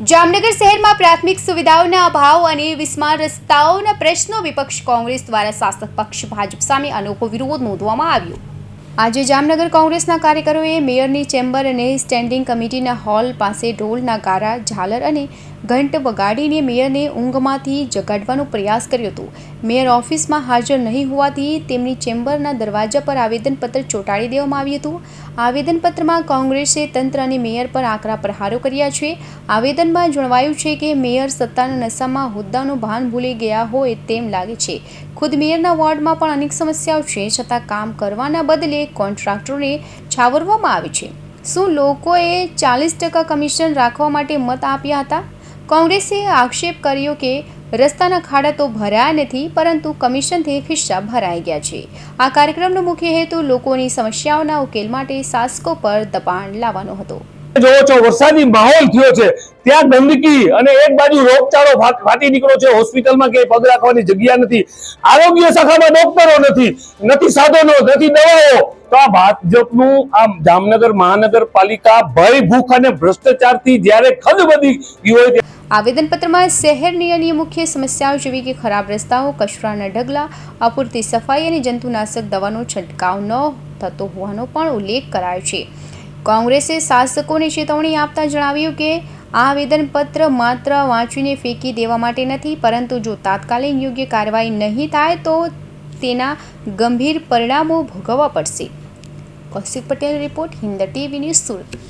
જામનગર શહેરમાં પ્રાથમિક સુવિધાઓના અભાવ અને વિસ્માર રસ્તાઓના પ્રશ્નો વિપક્ષ કોંગ્રેસ દ્વારા શાસક પક્ષ ભાજપ સામે અનોખો વિરોધ નોંધવામાં આવ્યો. આજે જામનગર કોંગ્રેસના કાર્યકરોએ મેયરની ચેમ્બર અને સ્ટેન્ડિંગ કમિટીના હોલ પાસે ઢોલના ગારા, ઝાલર અને ઘંટ વગાડીને મેયરને ઊંઘમાંથી જગાડવાનો પ્રયાસ કર્યો હતો. મેયર ઓફિસમાં હાજર નહીં હોવાથી તેમની ચેમ્બરના દરવાજા પર આવેદનપત્ર ચોંટાડી દેવામાં આવ્યું હતું. આવેદનપત્રમાં કોંગ્રેસે તંત્ર અને મેયર પર આકરા પ્રહારો કર્યા છે. આવેદનમાં જણાવાયું છે કે મેયર સત્તાના નશામાં હોદ્દાનું ભાન ભૂલી ગયા હોય તેમ લાગે છે. ખુદ મેયરના વોર્ડમાં પણ અનેક સમસ્યાઓ છે છતાં કામ કરવાના બદલે કોન્ટ્રાક્ટરોને છાવરવામાં આવે છે. શું લોકોએ ચાલીસ ટકા કમિશન રાખવા માટે મત આપ્યા હતા? કોંગ્રેસે આક્ષેપ કર્યો કે રસ્તાના ખાડા તો ભરાયા નથી, પરંતુ કમિશનથી ખિસ્સા ભરાઈ ગયા છે. આ કાર્યક્રમનો મુખ્ય હેતુ લોકોની સમસ્યાઓના ઉકેલ માટે શાસકો પર દબાણ લાવવાનો હતો. જોવો છો, વરસાદી માહોલ થયો છે. ત્યાં ગંદકી અને એક બાજુ રોગચાળો ફાટી નીકળ્યો છે. હોસ્પિટલમાં ક્યાંય પગ રાખવાની જગ્યા નથી. આરોગ્ય શાખામાં ડોક્ટરો નથી. નથી સાધનો, નથી દવાઓ. તો આ ભાજપનું આ જામનગર મહાનગરપાલિકા ભય, ભૂખ અને ભ્રષ્ટાચારથી જ્યારે ખદબદી ગઈ હોય આવેદનપત્રમાં શહેરની અન્ય મુખ્ય સમસ્યાઓ જેવી કે ખરાબ રસ્તાઓ, કચરાના ઢગલા, અપૂરતી સફાઈ અને જંતુનાશક દવાનો છંટકાવ ન થતો હોવાનો પણ ઉલ્લેખ કરાયો છે. કોંગ્રેસે શાસકોને ચેતવણી આપતા જણાવ્યું કે, આ આવેદનપત્ર માત્ર વાંચીને ફેંકી દેવા માટે નથી, પરંતુ જો તાત્કાલિક યોગ્ય કાર્યવાહી નહીં થાય, તો તેના ગંભીર પરિણામો ભોગવવા પડશે. Kaushik Patel report, Hind TV news Surat.